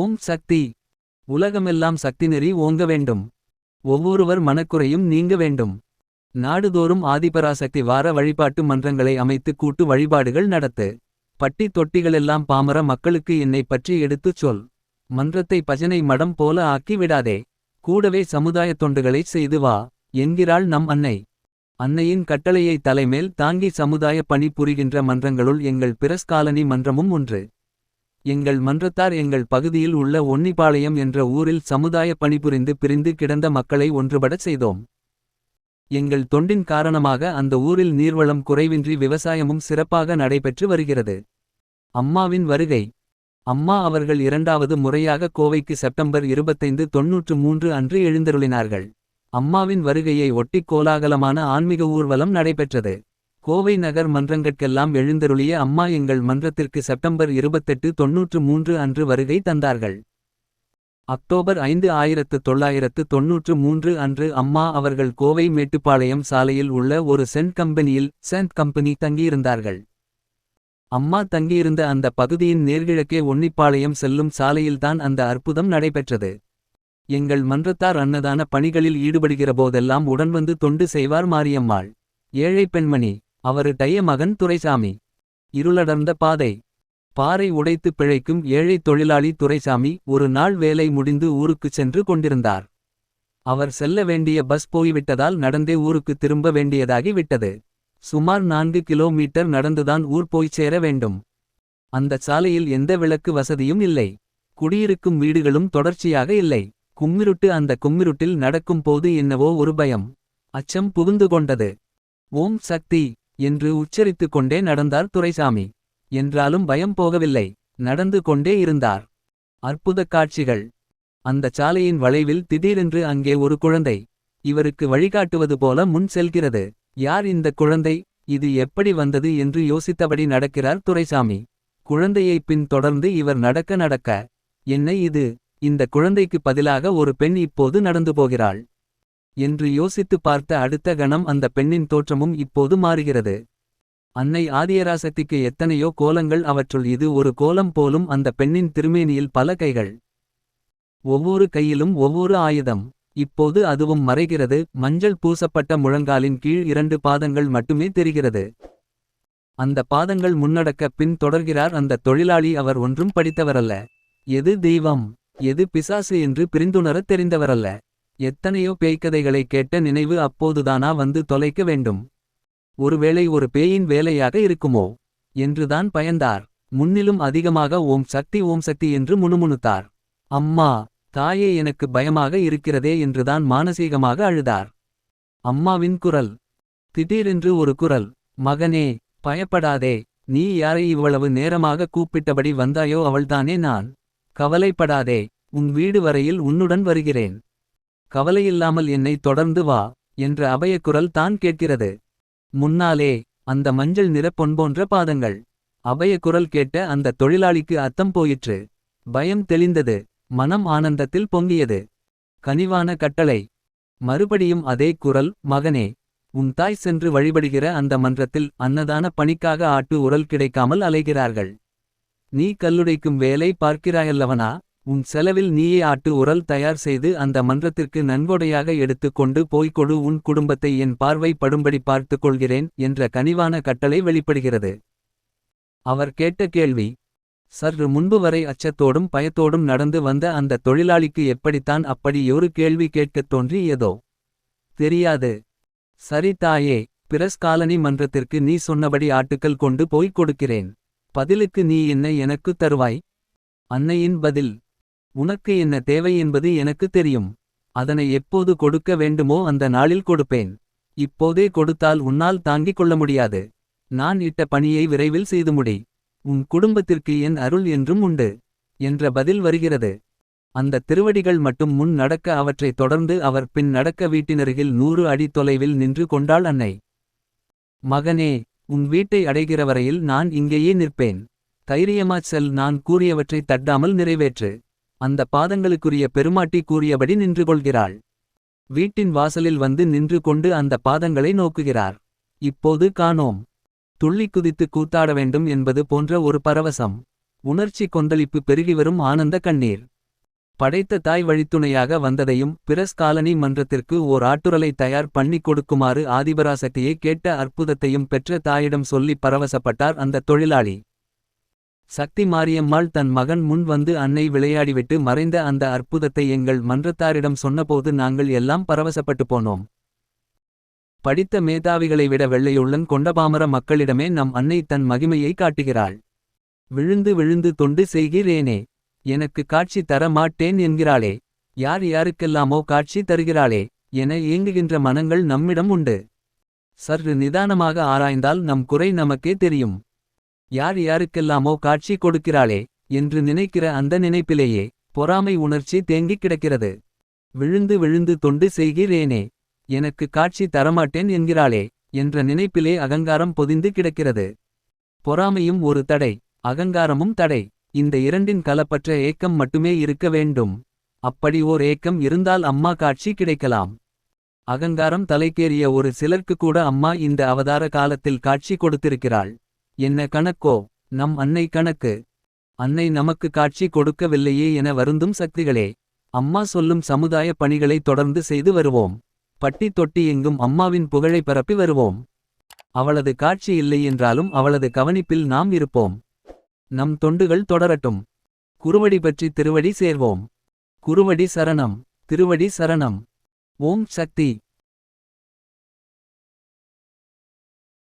ஓம் சக்தி. உலகமெல்லாம் சக்தி நெறி ஓங்க வேண்டும். ஒவ்வொருவர் மனக்குறையும் நீங்க வேண்டும். நாடுதோறும் ஆதிபராசக்தி வார வழிபாட்டு மன்றங்களை அமைத்து கூட்டு வழிபாடுகள் நடத்து. பட்டி தொட்டிகளெல்லாம் பாமர மக்களுக்கு என்னை பற்றி எடுத்துச் சொல். மன்றத்தை பஜனை மடம் போல ஆக்கி விடாதே. கூடவே சமுதாய தொண்டுகளைச் செய்து வா என்கிறாள் நம் அன்னை. அன்னையின் கட்டளையை தலைமேல் தாங்கி சமுதாய பணி புரிகின்ற மன்றங்களுள் எங்கள் பிரஸ்காலனி மன்றமும் ஒன்று. எங்கள் மன்றத்தார் எங்கள் பகுதியில் உள்ள ஒன்னிபாளையம் என்ற ஊரில் சமுதாய பணிபுரிந்து பிரிந்து கிடந்த மக்களை ஒன்றுபடச் செய்தோம். எங்கள் தொண்டின் காரணமாக அந்த ஊரில் நீர்வளம் குறைவின்றி விவசாயமும் சிறப்பாக நடைபெற்று வருகிறது. அம்மாவின் வருகை. அம்மா அவர்கள் இரண்டாவது முறையாக கோவைக்கு செப்டம்பர் இருபத்தைந்து தொன்னூற்று மூன்று அன்று எழுந்தருளினார்கள். அம்மாவின் வருகையை ஒட்டி கோலாகலமான ஆன்மீக ஊர்வலம் நடைபெற்றது. கோவை நகர் மன்றங்கட்கெல்லாம் எழுந்தருளிய அம்மா எங்கள் மன்றத்திற்கு செப்டம்பர் இருபத்தெட்டு தொன்னூற்று மூன்று அன்று வருகை தந்தார்கள். அக்டோபர் ஐந்து ஆயிரத்து தொள்ளாயிரத்து தொன்னூற்று மூன்று அன்று அம்மா அவர்கள் கோவை மேட்டுப்பாளையம் சாலையில் உள்ள ஒரு சென்ட் கம்பெனியில் சென்ட் கம்பெனி தங்கியிருந்தார்கள். அம்மா தங்கியிருந்த அந்த பகுதியின் நேர்கிழக்கே ஒன்னிப்பாளையம் செல்லும் சாலையில்தான் அந்த அற்புதம் நடைபெற்றது. எங்கள் மன்றத்தார் அன்னதான பணிகளில் ஈடுபடுகிற போதெல்லாம் உடன் வந்து தொண்டு செய்வார் மாரியம்மாள். ஏழை பெண்மணி அவருடைய மகன் துரைசாமி. இருளடர்ந்த பாதை. பாறை உடைத்து பிழைக்கும் ஏழை தொழிலாளி துரைசாமி ஒரு நாள் வேலை முடிந்து ஊருக்குச் சென்று கொண்டிருந்தார். அவர் செல்ல வேண்டிய பஸ் போய்விட்டதால் நடந்தே ஊருக்கு திரும்ப வேண்டியதாகி விட்டது. சுமார் நான்கு கிலோமீட்டர் நடந்துதான் ஊர் போய்ச் சேர வேண்டும். அந்த சாலையில் எந்த விளக்கு வசதியும் இல்லை. குடியிருக்கும் வீடுகளும் தொடர்ச்சியாக இல்லை. கும்மிருட்டு அந்த கும்மிருட்டில் நடக்கும் போது என்னவோ ஒரு பயம். அச்சம் புகுந்து கொண்டது. ஓம் சக்தி. என்று உச்சரித்துக் கொண்டே நடந்தார் துரைசாமி. என்றாலும் பயம் போகவில்லை. நடந்து கொண்டே இருந்தார். அற்புதக் காட்சிகள். அந்த சாலையின் வளைவில் திடீரென்று அங்கே ஒரு குழந்தை. இவருக்கு வழிகாட்டுவது போல முன் செல்கிறது. யார் இந்த குழந்தை? இது எப்படி வந்தது? என்று யோசித்தபடி நடக்கிறார் துரைசாமி. குழந்தையை பின் தொடர்ந்து இவர் நடக்க நடக்க. என்ன இது? இந்த குழந்தைக்கு பதிலாக ஒரு பெண் இப்போது நடந்து போகிறாள். என்று யோசித்துப் பார்த்த அடுத்த கணம் அந்த பெண்ணின் தோற்றமும் இப்போது மாறுகிறது. அன்னை ஆதியராசக்திக்கு எத்தனையோ கோலங்கள் அவற்றுள் இது ஒரு கோலம் போலும் அந்த பெண்ணின் திருமேனியில் பல கைகள். ஒவ்வொரு கையிலும் ஒவ்வொரு ஆயுதம். இப்போது அதுவும் மறைகிறது. மஞ்சள் பூசப்பட்ட முழங்காலின் கீழ் இரண்டு பாதங்கள் மட்டுமே தெரிகிறது. அந்த பாதங்கள் முன்னடக்க பின் தொடர்கிறார் அந்த தொழிலாளி. அவர் ஒன்றும் படித்தவரல்ல. எது தெய்வம்? எது பிசாசு என்று பிரிந்துணரத் தெரிந்தவரல்ல. எத்தனையோ பேய்க்கதைகளை கேட்ட நினைவு அப்போதுதானா வந்து தொலைக்க வேண்டும். ஒருவேளை ஒரு பேயின் வேலையாக இருக்குமோ? என்றுதான் பயந்தார். முன்னிலும் அதிகமாக ஓம் சக்தி ஓம் சக்தி என்று முணுமுணுத்தார். அம்மா தாயே எனக்கு பயமாக இருக்கிறதே என்றுதான் மானசீகமாக அழுதார். அம்மாவின் குரல் திடீரென்று ஒரு குரல் மகனே பயப்படாதே நீ யாரை இவ்வளவு நேரமாக கூப்பிட்டபடி வந்தாயோ அவள்தானே நான். கவலைப்படாதே உன் வீடு வரையில் உன்னுடன் வருகிறேன். கவலையில்லாமல் என்னை தொடர்ந்து வா என்ற அபயக்குரல் தான் கேட்கிறது. முன்னாலே அந்த மஞ்சள் நிற பொன்போன்ற பாதங்கள். அபயக்குரல் கேட்ட அந்த தொழிலாளிக்கு அத்தம் போயிற்று. பயம் தெளிந்தது மனம் ஆனந்தத்தில் பொங்கியது. கனிவான கட்டளை. மறுபடியும் அதே குரல் மகனே உன் தாய் சென்று வழிபடுகிற அந்த மன்றத்தில் அன்னதான பணிக்காக ஆட்டு உரல் கிடைக்காமல் அலைகிறார்கள். நீ கல்லுடைக்கும் வேலை பார்க்கிறாயல்லவனா? உன் செலவில் நீயே ஆட்டு உரல் தயார் செய்து அந்த மன்றத்திற்கு நன்கொடையாக எடுத்துக் கொண்டு போய்க் கொடு உன் குடும்பத்தை என் பார்வை படும்படி பார்த்துக் கொள்கிறேன் என்ற கனிவான கட்டளை வெளிப்படுகிறது. அவர் கேட்ட கேள்வி சற்று முன்பு வரை அச்சத்தோடும் பயத்தோடும் நடந்து வந்த அந்த தொழிலாளிக்கு எப்படித்தான் அப்படி ஒரு கேள்வி கேட்கத் தோன்றியதோ? தெரியாது. சரி தாயே பிரஸ் காலனி மன்றத்திற்கு நீ சொன்னபடி ஆட்டுக்கள் கொண்டு போய்க் கொடுக்கிறேன். பதிலுக்கு நீ என்ன எனக்குத் தருவாய்? அன்னையின் பதில் உனக்கு என்ன தேவை என்பது எனக்கு தெரியும். அதனை எப்போது கொடுக்க வேண்டுமோ அந்த நாளில் கொடுப்பேன். இப்போதே கொடுத்தால் உன்னால் தாங்கிக் கொள்ள முடியாது. நான் இட்ட பணியை விரைவில் செய்து முடி. உன் குடும்பத்திற்கு என் அருள் என்றும் உண்டு என்ற பதில் வருகிறது. அந்த திருவடிகள் மட்டும் முன் நடக்க அவற்றைத் தொடர்ந்து அவர் பின் நடக்க வீட்டினருகில் நூறு அடி தொலைவில் நின்று கொண்டாள் அன்னை. மகனே உன் வீட்டை அடைகிற வரையில் நான் இங்கேயே நிற்பேன். தைரியமாச் செல் நான் கூறியவற்றை தட்டாமல் நிறைவேற்று. அந்த பாதங்களுக்குரிய பெருமாட்டி கூறியபடி நின்று கொள்கிறாள் வீட்டின் வாசலில் வந்து நின்று கொண்டு அந்த பாதங்களை நோக்குகிறார். இப்போது காணோம். துள்ளி குதித்து கூத்தாட வேண்டும் என்பது போன்ற ஒரு பரவசம். உணர்ச்சி கொந்தளிப்பு பெருகிவரும் ஆனந்த கண்ணீர். படைத்த தாய் வழித்துணையாக வந்ததையும் பிரஸ் காலனி மன்றத்திற்கு ஓர் ஆட்டுரலை தயார் பண்ணிக் கொடுக்குமாறு ஆதிபராசக்தியை கேட்ட அற்புதத்தையும் பெற்ற தாயிடம் சொல்லி பரவசப்பட்டார் அந்த தொழிலாளி. சக்தி மாரியம்மாள் தன் மகன் முன் வந்து அன்னை விளையாடிவிட்டு மறைந்த அந்த அற்புதத்தை எங்கள் மன்றத்தாரிடம் சொன்னபோது நாங்கள் எல்லாம் பரவசப்பட்டு போனோம். படித்த மேதாவிகளை விட வெள்ளையுள்ளன் கொண்டபாமர மக்களிடமே நம் அன்னை தன் மகிமையை காட்டுகிறாள். விழுந்து விழுந்து தொண்டு செய்கிறேனே எனக்கு காட்சி தர மாட்டேன் என்கிறாளே யார் யாருக்கெல்லாமோ காட்சி தருகிறாளே என ஏங்குகின்ற மனங்கள் நம்மிடம் உண்டு. சற்று நிதானமாக ஆராய்ந்தால் நம் குறை நமக்கே தெரியும். யார் யாருக்கெல்லாமோ காட்சி கொடுக்கிறாளே என்று நினைக்கிற அந்த நினைப்பிலேயே பொறாமை உணர்ச்சி தேங்கிக் கிடக்கிறது. விழுந்து விழுந்து தொண்டு செய்கிறேனே எனக்கு காட்சி தரமாட்டேன் என்கிறாளே என்ற நினைப்பிலே அகங்காரம் பொதிந்து கிடக்கிறது. பொறாமையும் ஒரு தடை அகங்காரமும் தடை. இந்த இரண்டின் கலப்பற்ற ஏக்கம் மட்டுமே இருக்க வேண்டும். அப்படி ஓர் ஏக்கம் இருந்தால் அம்மா காட்சி கிடைக்கலாம். அகங்காரம் தலைக்கேறிய ஒரு சிலர்க்கு கூட அம்மா இந்த அவதார காலத்தில் காட்சி கொடுத்திருக்கிறாள். என்ன கணக்கோ நம் அன்னை கணக்கு. அன்னை நமக்கு காட்சி கொடுக்கவில்லையே என வருந்தும் சக்திகளே. அம்மா சொல்லும் சமுதாய பணிகளை தொடர்ந்து செய்து வருவோம். பட்டி தொட்டி எங்கும் அம்மாவின் புகழை பரப்பி வருவோம். அவளது காட்சி இல்லை என்றாலும் அவளது கவனிப்பில் நாம் இருப்போம். நம் தொண்டுகள் தொடரட்டும். குருவடி பற்றி திருவடி சேர்வோம். குருவடி சரணம் திருவடி சரணம். ஓம் சக்தி.